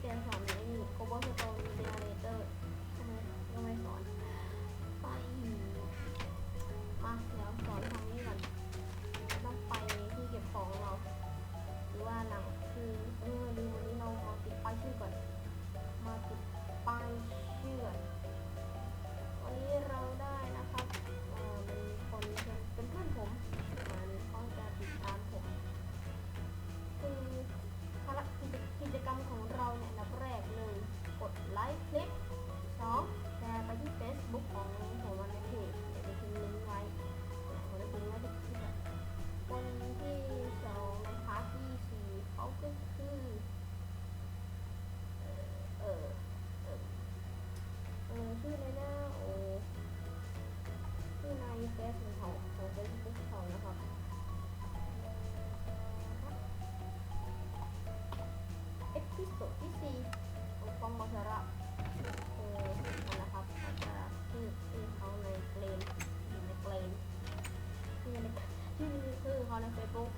เกนสอนในยูทูบเบอร์สโตนเจเนเรเตอร์ทำไมยังไม่สอนไปมาเดี๋ยวสอนทางนี้ก่อนต้องไปที่เก็บของเรา หรือว่าหลังคือเออลืมวันนี้เรามาติดป้ายชื่อก่อน มาติดป้ายชื่อ โจทย์ที่สี่องค์กรมสระคือนะครับเขาจะชื่อชื่อเขาในเกลนอยู่ในเกรนชื่อชื่อเขาในเฟซบุ๊ก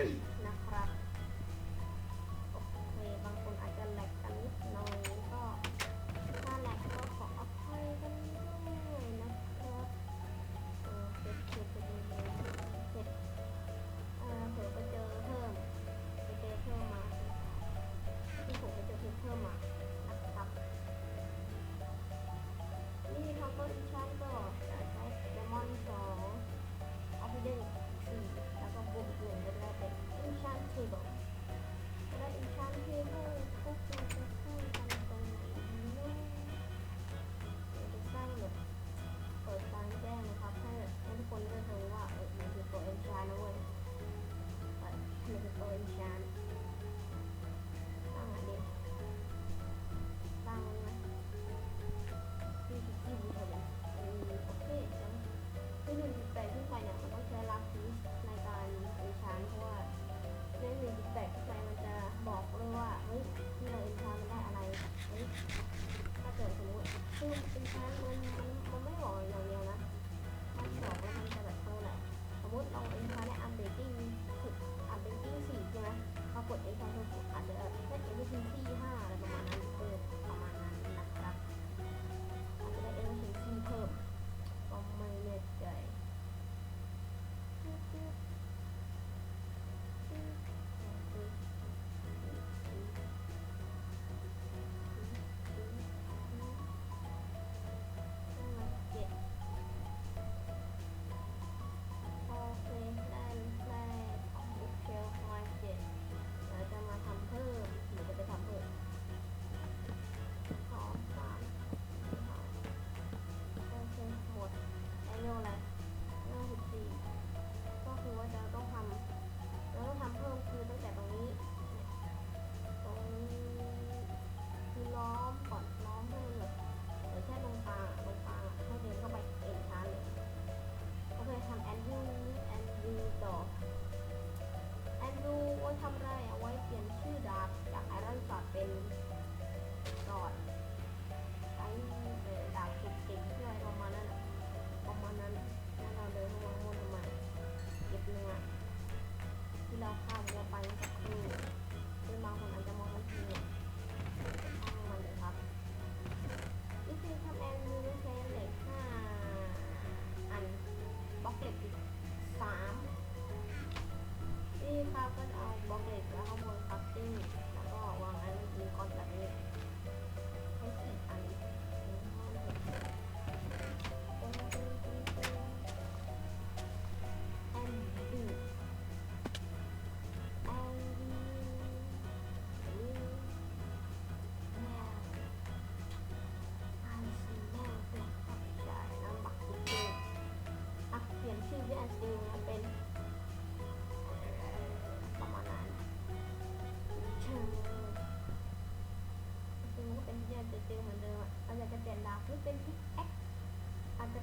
Eddie.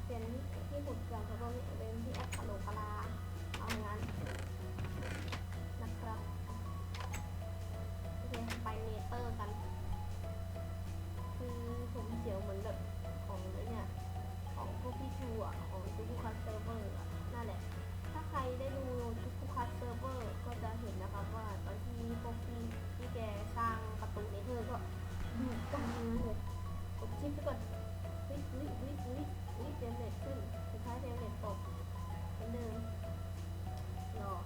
เปลี่ยนที่ขุดเกลือแล้วก็เป็นพิกแอคกะโลกกะลาเอางั้นนะครับโอเคไปเนเตอร์กัน คือผมเสียวเหมือนแบบของไอ้เนี่ยของพวกพี่ทูอะของทุกคัสเซิร์ฟเวอร์นั่นแหละ ถ้าใครได้ดูทุกคัสเซิร์ฟเวอร์ก็จะเห็นนะครับว่าตอนที่พวกพี่ที่แกสร้างประตูเนเธอร์ก็อยู่กลางเลยกดชิปไปก่อนวิวิวิวิ วิเฟรมเลตขึ้น สุดท้ายเฟรมเรทตกเหมือนเดิมรอก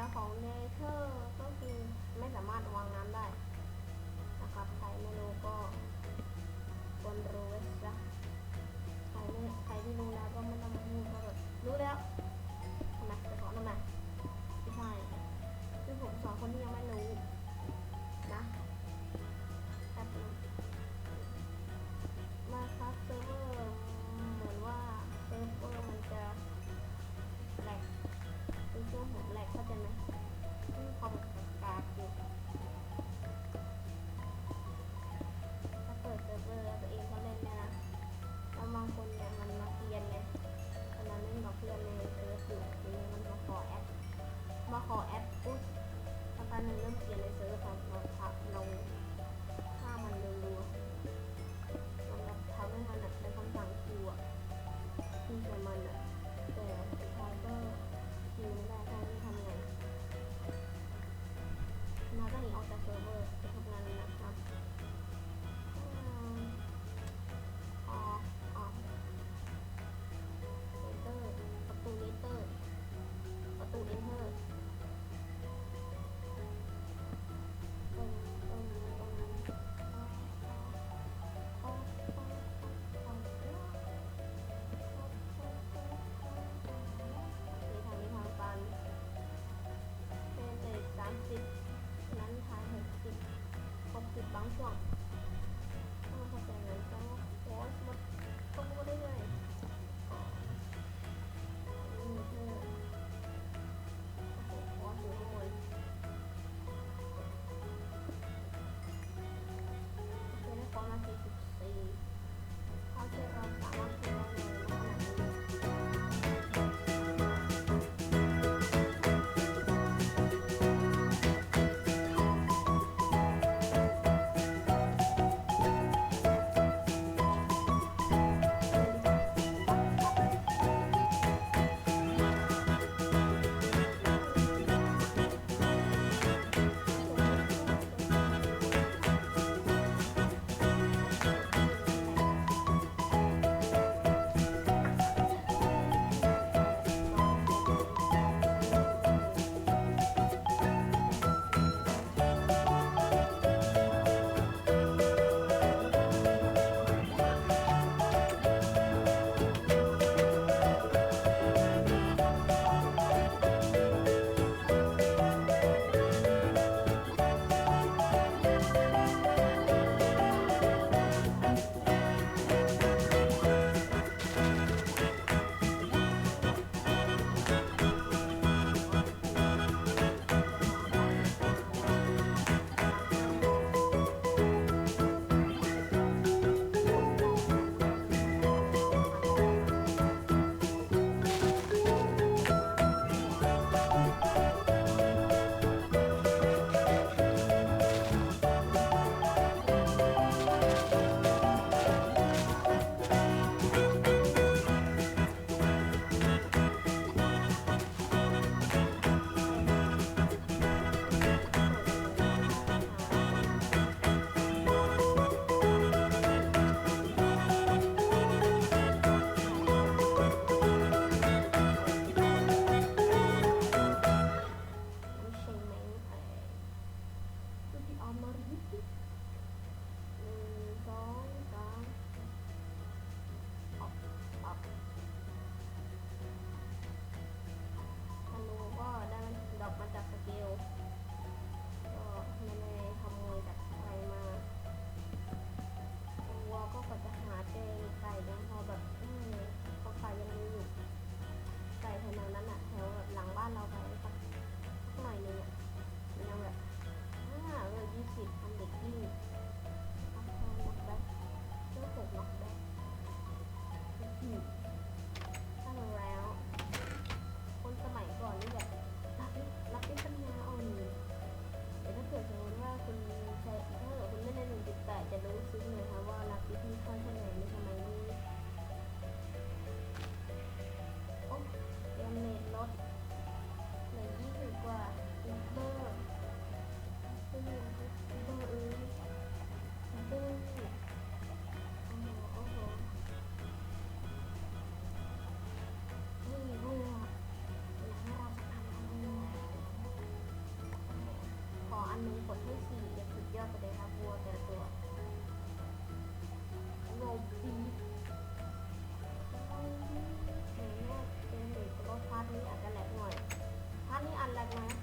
ยของเนเธอร์ก็คือไม่สามารถวางน้ำได้นะครับใครไม่รู้ก็ควรรู้ไว้ซะใครไม่ใครที่รู้แล้วก็ไม่ต้องมาพูดก็แบบรู้แล้วทำไมจะสอนทำไมไม่ใช่คือผมสอนคนที่ยังไม่รู้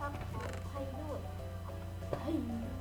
はい、ど。